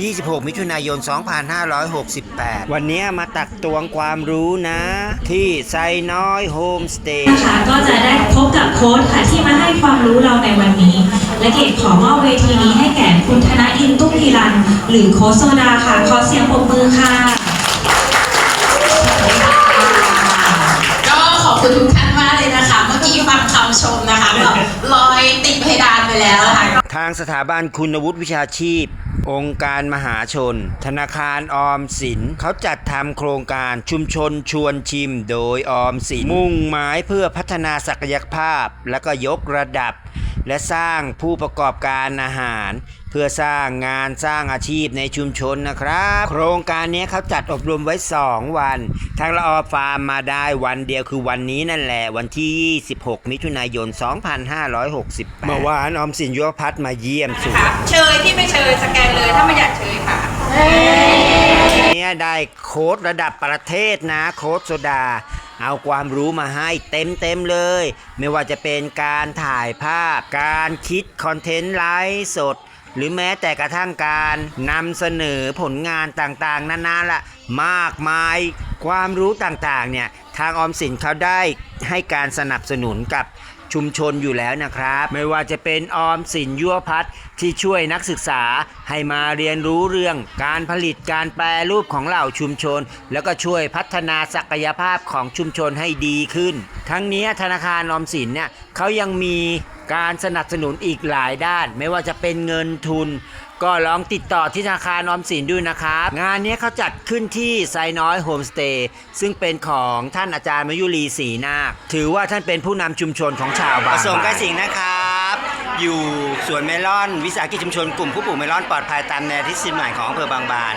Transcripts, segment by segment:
26 มิถุนายน 2568 วันนี้มาตักตวงความรู้นะ ที่ไซน้อยโฮมสเตย์นะคะก็จะได้พบกับโค้ชค่ะที่มาให้ความรู้เราในวันนี้ และเกดขอมอบเวทีนี้ให้แก่คุณธนอินตุ้มพีรัน หรือโค้ชโซดาค่ะ ขอเสียงปรบมือค่ะ ก็ขอบคุณทุกท่านมากเลยนะคะ เมื่อกี้ฟังคำชมนะคะแบบลอยติดเพดานไปแล้วอะค่ะ ทางสถาบันคุณวุฒิวิชาชีพ องค์การมหาชน ธนาคารออมสินเขาจัดทำโครงการชุมชนชวนชิมโดยออมสิน มุ่งหมายเพื่อพัฒนาศักยภาพ และก็ยกระดับ และสร้างผู้ประกอบการอาหาร เพื่อสร้างงานสร้างอาชีพในชุมชนนะครับ โครงการนี้เขาจัดอบรมไว้ 2 วัน ทางละออฟาร์มมาได้วันเดียวคือวันนี้นั่นแหละวันที่ 26 มิถุนายน 2568เมื่อวานออมสินยุวพัฒน์มาเยี่ยมสวนเชยที่ไม่เชยสแก ได้โค้ดระดับประเทศนะโค้ดโซดา เอาความรู้มาให้เต็มเต็มๆเลย ไม่ว่าจะเป็นการถ่ายภาพ การคิดคอนเทนต์ไลฟ์สด หรือแม้แต่กระทั่งการนำเสนอผลงานต่างๆ นานาละมากมายความรู้ต่างๆเนี่ยทางออมสินเขาได้ให้การสนับสนุนกับ ชุมชนอยู่แล้วนะครับ ไม่ว่าจะเป็นออมสินยั่วพัฒน์ที่ช่วยนักศึกษาให้มาเรียนรู้เรื่องการผลิตการแปรรูปของเหล่าชุมชน แล้วก็ช่วยพัฒนาศักยภาพของชุมชนให้ดีขึ้น ทั้งนี้ธนาคารออมสินเนี่ยเขายังมี การสนับสนุนอีกหลายด้าน ไม่ว่าจะเป็นเงินทุน ก็ลองติดต่อที่ธนาคารออมสินดูนะครับ งานนี้เขาจัดขึ้นที่ไซน้อยโฮมสเตย์ซึ่งเป็นของท่านอาจารย์มยุรีศรีนาคถือว่าท่านเป็นผู้นำชุมชนของชาวบางผสมกสิงนะครับ อยู่สวนเมลอน วิสาหกิจชุมชนกลุ่มผู้ปลูกเมลอนปลอดภัยตามแนวที่สิบหมายของอำเภอบางบาน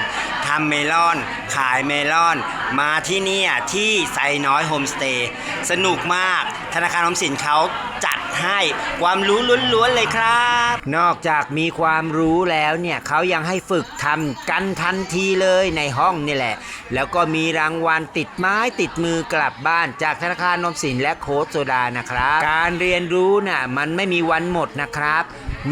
ทำเมลอนขายเมลอน มาที่นี่ที่ไซน้อยโฮมสเตย์สนุกมากธนาคารออมสินเขาจ ให้ ความรู้ล้วนๆเลยครับ นอกจากมีความรู้แล้วเนี่ยเขายังให้ฝึกทำกันทันทีเลยในห้องนี่แหละ แล้วก็มีรางวัลติดไม้ติดมือกลับบ้านจากธนาคารออมสินและโค้ดโซดานะครับ การเรียนรู้น่ะมันไม่มีวันหมดนะครับ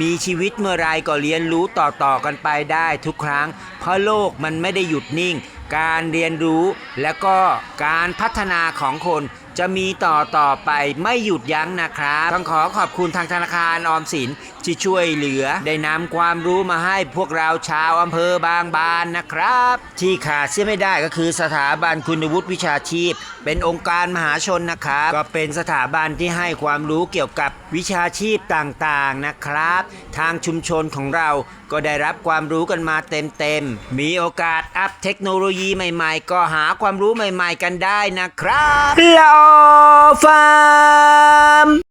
มีชีวิตเมื่อไรก็เรียนรู้ต่อๆกันไปได้ทุกครั้ง เพราะโลกมันไม่ได้หยุดนิ่ง การเรียนรู้และก็การพัฒนาของคนจะมีต่อต่อไปไม่หยุดยั้งนะครับต้องขอขอบคุณทางธนาคารออมสินที่ช่วยเหลือ ได้นำความรู้มาให้พวกเราชาวอำเภอบางบานนะครับ ที่ขาดเสียไม่ได้ก็คือสถาบันคุณวุฒิวิชาชีพ เป็นองค์การมหาชนนะครับ ก็เป็นสถาบันที่ให้ความรู้เกี่ยวกับวิชาชีพต่างๆนะครับ ทางชุมชนของเราก็ได้รับความรู้กันมาเต็มๆมีโอกาสอัพเทคโนโลยีีใหม่ ๆ ก็หาความรู้ใหม่ ๆ กันได้นะครับลอฟาร์ม